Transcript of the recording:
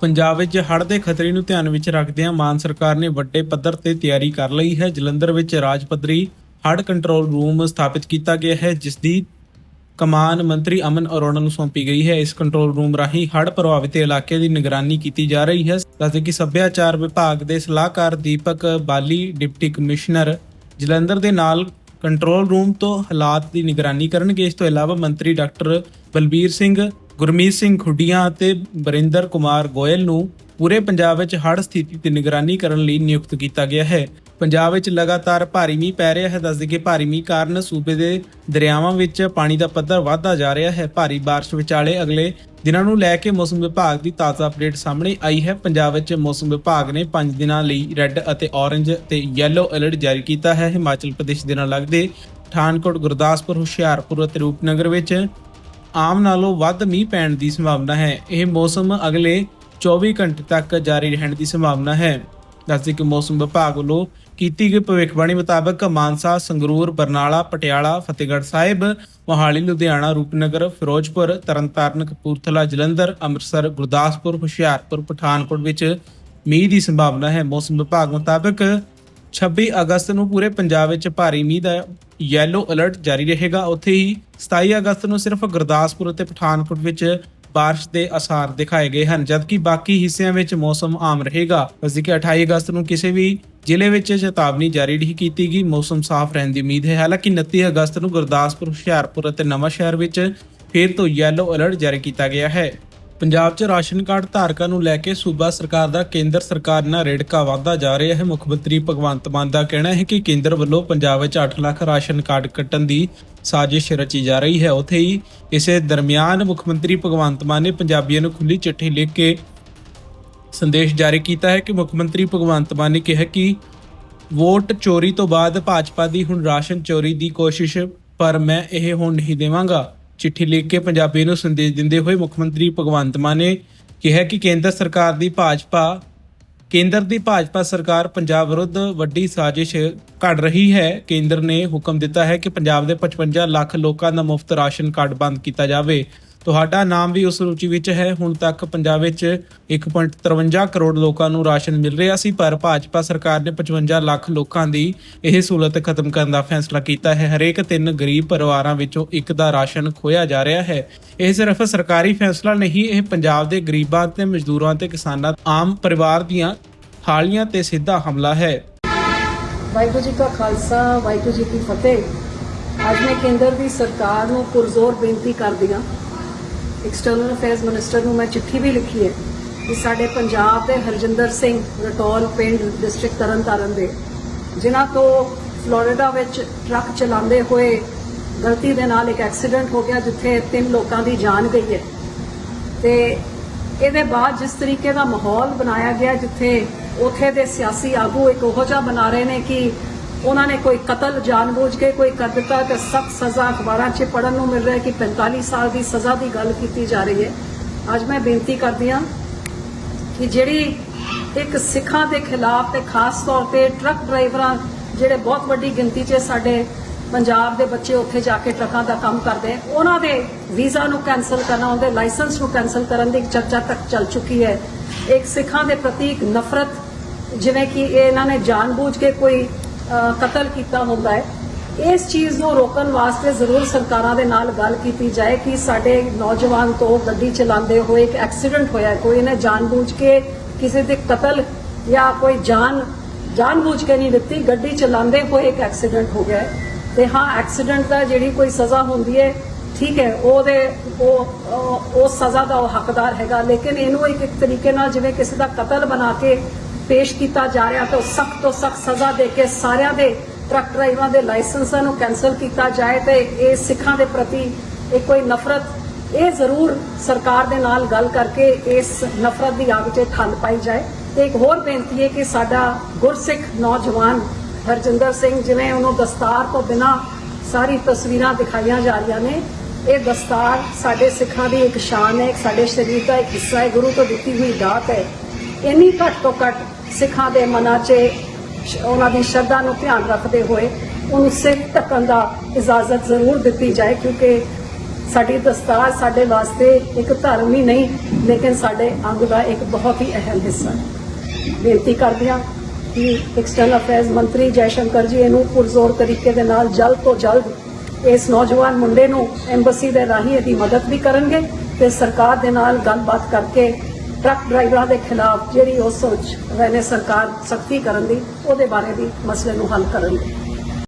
ਪੰਜਾਬ ਵਿੱਚ ਹੜ੍ਹ ਦੇ ਖਤਰੇ ਨੂੰ ਧਿਆਨ ਵਿੱਚ ਰੱਖਦਿਆਂ ਮਾਨ ਸਰਕਾਰ ਨੇ ਵੱਡੇ ਪੱਧਰ ਤੇ ਤਿਆਰੀ ਕਰ ਲਈ ਹੈ। ਜਲੰਧਰ ਵਿੱਚ ਰਾਜ ਪੱਧਰੀ ਹੜ੍ਹ ਕੰਟਰੋਲ ਰੂਮ ਸਥਾਪਿਤ ਕੀਤਾ ਗਿਆ ਹੈ, ਜਿਸ ਦੀ ਕਮਾਨ ਮੰਤਰੀ ਅਮਨ ਅਰੋੜਾ ਨੂੰ ਸੌਂਪੀ ਗਈ ਹੈ। ਇਸ ਕੰਟਰੋਲ ਰੂਮ ਰਾਹੀਂ ਹੜ੍ਹ ਪ੍ਰਭਾਵਿਤ ਇਲਾਕੇ ਦੀ ਨਿਗਰਾਨੀ ਕੀਤੀ ਜਾ ਰਹੀ ਹੈ। ਦੱਸਦੇ ਕਿ ਸੱਭਿਆਚਾਰ ਵਿਭਾਗ ਦੇ ਸਲਾਹਕਾਰ ਦੀਪਕ ਬਾਲੀ, ਡਿਪਟੀ ਕਮਿਸ਼ਨਰ ਜਲੰਧਰ ਦੇ ਨਾਲ ਕੰਟਰੋਲ ਰੂਮ ਤੋਂ ਹਾਲਾਤ ਦੀ ਨਿਗਰਾਨੀ ਕਰਨਗੇ। ਇਸ ਤੋਂ ਇਲਾਵਾ ਮੰਤਰੀ ਡਾਕਟਰ ਬਲਬੀਰ ਸਿੰਘ ਗੁਰਮੀਤ ਸਿੰਘ ਖੁੱਡੀਆਂ ਅਤੇ ਬਰਿੰਦਰ ਕੁਮਾਰ ਗੋਇਲ ਨੂੰ ਪੂਰੇ ਪੰਜਾਬ ਵਿੱਚ ਹੜ੍ਹ ਸਥਿਤੀ ਦੀ ਨਿਗਰਾਨੀ ਕਰਨ ਲਈ ਨਿਯੁਕਤ ਕੀਤਾ ਗਿਆ ਹੈ। ਪੰਜਾਬ ਵਿੱਚ ਲਗਾਤਾਰ ਭਾਰੀ ਮੀਂਹ ਪੈ ਰਿਹਾ ਹੈ। ਦੱਸਦੇ ਕਿ ਭਾਰੀ ਮੀਂਹ ਕਾਰਨ ਸੂਬੇ ਦੇ ਦਰਿਆਵਾਂ ਵਿੱਚ ਪਾਣੀ ਦਾ ਪੱਧਰ ਵਧਦਾ ਜਾ ਰਿਹਾ ਹੈ। ਭਾਰੀ ਬਾਰਿਸ਼ ਵਿਚਾਲੇ ਅਗਲੇ ਦਿਨਾਂ ਨੂੰ ਲੈ ਕੇ ਮੌਸਮ ਵਿਭਾਗ ਦੀ ਤਾਜ਼ਾ ਅਪਡੇਟ ਸਾਹਮਣੇ ਆਈ ਹੈ। ਪੰਜਾਬ ਵਿੱਚ ਮੌਸਮ ਵਿਭਾਗ ਨੇ 5 ਦਿਨਾਂ ਲਈ ਰੈੱਡ ਅਤੇ ਔਰੇਂਜ ਤੇ ਯੈਲੋ ਅਲਰਟ ਜਾਰੀ ਕੀਤਾ ਹੈ। ਹਿਮਾਚਲ ਪ੍ਰਦੇਸ਼ ਦੇ ਨਾਲ ਲੱਗਦੇ ਪਠਾਨਕੋਟ ਗੁਰਦਾਸਪੁਰ, ਹੁਸ਼ਿਆਰਪੁਰ ਅਤੇ ਰੂਪਨਗਰ ਵਿੱਚ ਆਮ ਨਾਲੋਂ ਵੱਧ ਮੀਂਹ ਪੈਣ ਦੀ ਸੰਭਾਵਨਾ ਹੈ। ਇਹ ਮੌਸਮ ਅਗਲੇ 24 ਘੰਟੇ ਤੱਕ ਜਾਰੀ ਰਹਿਣ ਦੀ ਸੰਭਾਵਨਾ ਹੈ। ਦੱਸਦੇ ਕਿ ਮੌਸਮ ਵਿਭਾਗ ਵੱਲੋਂ ਕੀਤੀ ਗਈ ਭਵਿੱਖਬਾਣੀ ਮੁਤਾਬਕ ਮਾਨਸਾ, ਸੰਗਰੂਰ, ਬਰਨਾਲਾ, ਪਟਿਆਲਾ, ਫਤਿਹਗੜ੍ਹ ਸਾਹਿਬ, ਮੋਹਾਲੀ, ਲੁਧਿਆਣਾ, ਰੂਪਨਗਰ, ਫਿਰੋਜ਼ਪੁਰ, ਤਰਨਤਾਰਨ, ਕਪੂਰਥਲਾ, ਜਲੰਧਰ, ਅੰਮ੍ਰਿਤਸਰ, ਗੁਰਦਾਸਪੁਰ, ਹੁਸ਼ਿਆਰਪੁਰ, ਪਠਾਨਕੋਟ ਵਿੱਚ ਮੀਂਹ ਦੀ ਸੰਭਾਵਨਾ ਹੈ। ਮੌਸਮ ਵਿਭਾਗ ਮੁਤਾਬਕ 26 ਅਗਸਤ ਨੂੰ ਪੂਰੇ ਪੰਜਾਬ ਵਿੱਚ ਭਾਰੀ ਮੀਂਹ ਦਾ ਯੈਲੋ ਅਲਰਟ ਜਾਰੀ ਰਹੇਗਾ। ਉੱਥੇ ਹੀ 27 ਅਗਸਤ ਨੂੰ ਸਿਰਫ ਗੁਰਦਾਸਪੁਰ ਅਤੇ ਪਠਾਨਕੋਟ ਵਿੱਚ ਬਾਰਿਸ਼ ਦੇ ਅਸਾਰ ਦਿਖਾਏ ਗਏ ਹਨ, ਜਦਕਿ ਬਾਕੀ ਹਿੱਸਿਆਂ ਵਿੱਚ ਮੌਸਮ ਆਮ ਰਹੇਗਾ। ਅਸੀਂ ਕਿ 28 ਅਗਸਤ ਨੂੰ ਕਿਸੇ ਵੀ ਜ਼ਿਲ੍ਹੇ ਵਿੱਚ ਚੇਤਾਵਨੀ ਜਾਰੀ ਨਹੀਂ ਕੀਤੀ ਗਈ। ਮੌਸਮ ਸਾਫ਼ ਰਹਿਣ ਦੀ ਉਮੀਦ ਹੈ। ਹਾਲਾਂਕਿ 29 ਅਗਸਤ ਨੂੰ ਗੁਰਦਾਸਪੁਰ, ਹੁਸ਼ਿਆਰਪੁਰ ਅਤੇ ਨਵਾਂ ਸ਼ਹਿਰ ਵਿੱਚ ਫਿਰ ਤੋਂ ਯੈਲੋ ਅਲਰਟ ਜਾਰੀ ਕੀਤਾ ਗਿਆ ਹੈ। ਪੰਜਾਬ 'ਚ ਰਾਸ਼ਨ ਕਾਰਡ ਧਾਰਕਾਂ ਨੂੰ ਲੈ ਕੇ ਸੂਬਾ ਸਰਕਾਰ ਦਾ, ਕੇਂਦਰ ਸਰਕਾਰ ਨਾਲ ਰੇੜਕਾ ਵਾਧਾ ਜਾ ਰਿਹਾ ਹੈ। ਮੁੱਖ ਮੰਤਰੀ ਭਗਵੰਤ ਮਾਨ ਦਾ ਕਹਿਣਾ ਹੈ ਕਿ ਕੇਂਦਰ ਵੱਲੋਂ ਪੰਜਾਬ ਵਿੱਚ 8 ਲੱਖ ਰਾਸ਼ਨ ਕਾਰਡ ਕੱਟਣ ਦੀ ਸਾਜ਼ਿਸ਼ ਰਚੀ ਜਾ ਰਹੀ ਹੈ। ਉੱਥੇ ਹੀ ਇਸੇ ਦਰਮਿਆਨ ਮੁੱਖ ਮੰਤਰੀ ਭਗਵੰਤ ਮਾਨ ਨੇ ਪੰਜਾਬੀਆਂ ਨੂੰ ਖੁੱਲੀ ਚਿੱਠੀ ਲਿਖ ਕੇ ਸੰਦੇਸ਼ ਜਾਰੀ ਕੀਤਾ ਹੈ ਕਿ ਮੁੱਖ ਮੰਤਰੀ ਭਗਵੰਤ ਮਾਨ ਨੇ ਕਿਹਾ ਕਿ ਵੋਟ ਚੋਰੀ ਤੋਂ ਬਾਅਦ ਭਾਜਪਾ ਦੀ ਹੁਣ ਰਾਸ਼ਨ ਚੋਰੀ ਦੀ ਕੋਸ਼ਿਸ਼, ਪਰ ਮੈਂ ਇਹ ਹੁਣ ਨਹੀਂ ਦੇਵਾਂਗਾ। ਚਿੱਠੀ ਲਿਖ ਕੇ ਪੰਜਾਬੀ ਨੂੰ ਸੰਦੇਸ਼ ਦਿੰਦੇ ਹੋਏ ਮੁੱਖ ਮੰਤਰੀ ਭਗਵੰਤ ਮਾਨ ਨੇ ਕਿਹਾ ਕਿ ਕੇਂਦਰ ਸਰਕਾਰ ਦੀ ਭਾਜਪਾ, ਕੇਂਦਰ ਦੀ ਭਾਜਪਾ ਸਰਕਾਰ ਪੰਜਾਬ ਵਿਰੁੱਧ ਵੱਡੀ ਸਾਜ਼ਿਸ਼ ਘੜ ਰਹੀ ਹੈ। ਕੇਂਦਰ ਨੇ ਹੁਕਮ ਦਿੱਤਾ ਹੈ ਕਿ ਪੰਜਾਬ ਦੇ 55 ਲੱਖ ਲੋਕਾਂ ਦਾ ਮੁਫਤ ਰਾਸ਼ਨ ਕਾਰਡ ਬੰਦ ਕੀਤਾ ਜਾਵੇ। ਤੁਹਾਡਾ ਨਾਮ ਵੀ ਉਸ ਸੂਚੀ ਵਿੱਚ ਹੈ। ਹੁਣ ਤੱਕ ਪੰਜਾਬ ਵਿੱਚ 1.53 ਕਰੋੜ ਲੋਕਾਂ ਨੂੰ ਰਾਸ਼ਨ ਮਿਲ ਰਿਹਾ ਸੀ, ਪਰ ਭਾਜਪਾ ਸਰਕਾਰ ਨੇ 55 ਲੱਖ ਲੋਕਾਂ ਦੀ ਇਹ ਸਹੂਲਤ ਖਤਮ ਕਰਨ ਦਾ ਫੈਸਲਾ ਕੀਤਾ ਹੈ। ਹਰੇਕ ਤਿੰਨ ਗਰੀਬ ਪਰਿਵਾਰਾਂ ਵਿੱਚੋਂ ਇੱਕ ਦਾ ਰਾਸ਼ਨ ਖੋਇਆ ਜਾ ਰਿਹਾ ਹੈ। ਇਹ ਸਿਰਫ ਸਰਕਾਰੀ ਫੈਸਲਾ ਨਹੀਂ, ਇਹ ਪੰਜਾਬ ਦੇ ਗਰੀਬਾਂ ਤੇ ਮਜ਼ਦੂਰਾਂ ਤੇ ਕਿਸਾਨਾਂ, ਆਮ ਪਰਿਵਾਰ ਦੀਆਂ ਥਾਲੀਆਂ ਤੇ ਸਿੱਧਾ ਹਮਲਾ ਹੈ। ਵਾਹਿਗੁਰੂ ਜੀ ਕਾ ਖਾਲਸਾ, ਵਾਹਿਗੁਰੂ ਜੀ ਕੀ ਫਤਿਹ। ਅੱਜ ਮੈਂ ਕੇਂਦਰ ਦੀ ਸਰਕਾਰ ਨੂੰ ਪੁਰਜ਼ੋਰ ਬੇਨਤੀ ਕਰਦੀ ਹਾਂ ਐਕਸਟਰਨਲ ਅਫੇਅਰਸ ਮਿਨਿਸਟਰ ਨੂੰ ਮੈਂ ਚਿੱਠੀ ਵੀ ਲਿਖੀ ਹੈ ਕਿ ਸਾਡੇ ਪੰਜਾਬ ਦੇ ਹਰਜਿੰਦਰ ਸਿੰਘ ਰਟੌਲ ਪਿੰਡ ਡਿਸਟ੍ਰਿਕਟ ਤਰਨਤਾਰਨ ਦੇ, ਜਿਨ੍ਹਾਂ ਤੋਂ ਫਲੋਰੀਡਾ ਵਿੱਚ ਟਰੱਕ ਚਲਾਉਂਦੇ ਹੋਏ ਗਲਤੀ ਦੇ ਨਾਲ ਇੱਕ ਐਕਸੀਡੈਂਟ ਹੋ ਗਿਆ ਜਿੱਥੇ ਤਿੰਨ ਲੋਕਾਂ ਦੀ ਜਾਨ ਗਈ ਹੈ। ਤੇ ਇਹਦੇ ਬਾਅਦ ਜਿਸ ਤਰੀਕੇ ਦਾ ਮਾਹੌਲ ਬਣਾਇਆ ਗਿਆ ਜਿੱਥੇ ਉਥੇ ਦੇ ਸਿਆਸੀ ਆਗੂ ਇੱਕ ਉਹੋ ਜਿਹਾ ਬਣਾ ਰਹੇ ਨੇ ਕਿ ਉਹਨਾਂ ਨੇ ਕੋਈ ਕਤਲ ਜਾਣਬੁੱਝ ਕੇ ਕੋਈ ਕਰ ਦਿੱਤਾ ਤੇ ਸਖਤ ਸਜ਼ਾ ਅਖਬਾਰਾਂ 'ਚ ਪੜਨ ਨੂੰ ਮਿਲ ਰਿਹਾ ਕਿ 45 ਸਾਲ ਦੀ ਸਜ਼ਾ ਦੀ ਗੱਲ ਕੀਤੀ ਜਾ ਰਹੀ ਹੈ। ਅੱਜ ਮੈਂ ਬੇਨਤੀ ਕਰਦੀ ਹਾਂ ਕਿ ਜਿਹੜੀ ਇੱਕ ਸਿੱਖਾਂ ਦੇ ਖਿਲਾਫ ਤੇ ਖਾਸ ਤੌਰ ਤੇ ਟਰੱਕ ਡਰਾਈਵਰਾਂ ਜਿਹੜੇ ਬਹੁਤ ਵੱਡੀ ਗਿਣਤੀ 'ਚ ਸਾਡੇ ਪੰਜਾਬ ਦੇ ਬੱਚੇ ਉੱਥੇ ਜਾ ਕੇ ਟਰੱਕਾਂ ਦਾ ਕੰਮ ਕਰਦੇ ਆ, ਉਹਨਾਂ ਦੇ ਵੀਜ਼ਾ ਨੂੰ ਕੈਨਸਲ ਕਰਨਾ ਉਹਦੇ ਲਾਇਸੈਂਸ ਨੂੰ ਕੈਨਸਲ ਕਰਨ ਦੀ ਚਰਚਾ ਤੱਕ ਚੱਲ ਚੁੱਕੀ ਹੈ। ਇੱਕ ਸਿੱਖਾਂ ਦੇ ਪ੍ਰਤੀ ਇੱਕ ਨਫ਼ਰਤ ਜਿਵੇਂ ਕਿ ਇਹਨਾਂ ਨੇ ਜਾਣਬੁੱਝ ਕੇ ਕੋਈ ਕਤਲ ਕੀਤਾ ਹੁੰਦਾ ਹੈ। ਇਸ ਚੀਜ਼ ਨੂੰ ਰੋਕਣ ਵਾਸਤੇ ਜ਼ਰੂਰ ਸਰਕਾਰਾਂ ਦੇ ਨਾਲ ਗੱਲ ਕੀਤੀ ਜਾਏ ਕਿ ਸਾਡੇ ਨੌਜਵਾਨ ਤੋਂ ਗੱਡੀ ਚਲਾਉਂਦੇ ਹੋਏ ਇੱਕ ਐਕਸੀਡੈਂਟ ਹੋਇਆ ਕੋਈ ਨੇ ਜਾਣਬੁੱਝ ਕੇ ਕਿਸੇ ਦੇ ਕਤਲ ਜਾਂ ਕੋਈ ਜਾਨ, ਜਾਣਬੁੱਝ ਕੇ ਨਹੀਂ ਦਿੱਤੀ, ਗੱਡੀ ਚਲਾਉਂਦੇ ਹੋਏ ਇੱਕ ਐਕਸੀਡੈਂਟ ਹੋ ਗਿਆ ਤੇ ਹਾਂ, ਐਕਸੀਡੈਂਟ ਦਾ ਜਿਹੜੀ ਕੋਈ ਸਜ਼ਾ ਹੁੰਦੀ ਹੈ, ਠੀਕ ਹੈ, ਉਹਦੇ, ਉਹ ਉਹ- ਸਜ਼ਾ ਦਾ ਉਹ ਹੱਕਦਾਰ ਹੈਗਾ। ਲੇਕਿਨ ਇਹਨੂੰ ਇੱਕ ਇੱਕ ਤਰੀਕੇ ਨਾਲ ਜਿਵੇਂ ਕਿਸੇ ਦਾ ਕਤਲ ਬਣਾ ਕੇ ਪੇਸ਼ ਕੀਤਾ ਜਾ ਰਿਹਾ ਤਾਂ ਸਖਤ ਤੋਂ ਸਖਤ ਸਜ਼ਾ ਦੇ ਕੇ ਸਾਰਿਆਂ ਦੇ ਟਰੱਕ ਡਰਾਈਵਰਾਂ ਦੇ ਲਾਇਸੈਂਸਾਂ ਨੂੰ ਕੈਨਸਲ ਕੀਤਾ ਜਾਏ ਤੇ ਇਹ ਸਿੱਖਾਂ ਦੇ ਪ੍ਰਤੀ ਇਹ ਕੋਈ ਨਫ਼ਰਤ, ਇਹ ਜ਼ਰੂਰ ਸਰਕਾਰ ਦੇ ਨਾਲ ਗੱਲ ਕਰਕੇ ਇਸ ਨਫ਼ਰਤ ਦੀ ਆਗ 'ਤੇ ਠੱਲ ਪਾਈ ਜਾਏ। ਤੇ ਇੱਕ ਹੋਰ ਬੇਨਤੀ ਹੈ ਕਿ ਸਾਡਾ ਗੁਰਸਿੱਖ ਨੌਜਵਾਨ ਹਰਜਿੰਦਰ ਸਿੰਘ ਜਿਵੇਂ ਉਹਨੂੰ ਦਸਤਾਰ ਤੋਂ ਬਿਨਾ ਸਾਰੀ ਤਸਵੀਰਾਂ ਦਿਖਾਈਆਂ ਜਾ ਰਹੀਆਂ ਨੇ, ਇਹ ਦਸਤਾਰ ਸਾਡੇ ਸਿੱਖਾਂ ਦੀ ਇੱਕ ਸ਼ਾਨ ਹੈ ਸਾਡੇ ਸਰੀਰ ਦਾ ਇੱਕ ਹਿੱਸਾ ਹੈ, ਗੁਰੂ ਤੋਂ ਦਿੱਤੀ ਹੋਈ ਦਾਤ ਹੈ। ਇੰਨੀ ਘੱਟ ਤੋਂ ਘੱਟ ਸਿੱਖਾਂ ਦੇ ਮਨਾਂ 'ਚ ਉਹਨਾਂ ਦੀ ਸ਼ਰਧਾ ਨੂੰ ਧਿਆਨ ਰੱਖਦੇ ਹੋਏ ਉਹਨੂੰ ਸਿੱਖ ਢੱਕਣ ਦਾ ਇਜਾਜ਼ਤ ਜ਼ਰੂਰ ਦਿੱਤੀ ਜਾਏ ਕਿਉਂਕਿ ਸਾਡੀ ਦਸਤਾਰ ਸਾਡੇ ਵਾਸਤੇ ਇੱਕ ਧਰਮ ਹੀ ਨਹੀਂ, ਲੇਕਿਨ ਸਾਡੇ ਅੰਗ ਦਾ ਇੱਕ ਬਹੁਤ ਹੀ ਅਹਿਮ ਹਿੱਸਾ ਹੈ। ਬੇਨਤੀ ਕਰਦੀ ਹਾਂ ਕਿ ਐਕਸਟਰਨਲ ਅਫੇਅਰਸ ਮੰਤਰੀ ਜੈ ਸ਼ੰਕਰ ਜੀ ਇਹਨੂੰ ਪੁਰਜ਼ੋਰ ਤਰੀਕੇ ਦੇ ਨਾਲ ਜਲਦ ਤੋਂ ਜਲਦ ਇਸ ਨੌਜਵਾਨ ਮੁੰਡੇ ਨੂੰ ਐਮਬੈਸੀ ਦੇ ਰਾਹੀਂ ਇਹਦੀ ਮਦਦ ਵੀ ਕਰਨਗੇ ਤੇ ਸਰਕਾਰ ਦੇ ਨਾਲ ਗੱਲਬਾਤ ਕਰਕੇ ਟਰੱਕ ਡਰਾਈਵਰਾਂ ਦੇ ਖਿਲਾਫ ਜਿਹੜੀ ਉਹ ਸੋਚ ਰਹੇ ਨੇ ਸਰਕਾਰ ਸਖਤੀ ਕਰਨ ਦੀ, ਉਹਦੇ ਬਾਰੇ ਵੀ ਮਸਲੇ ਨੂੰ ਹੱਲ ਕਰਨ ਦੀ।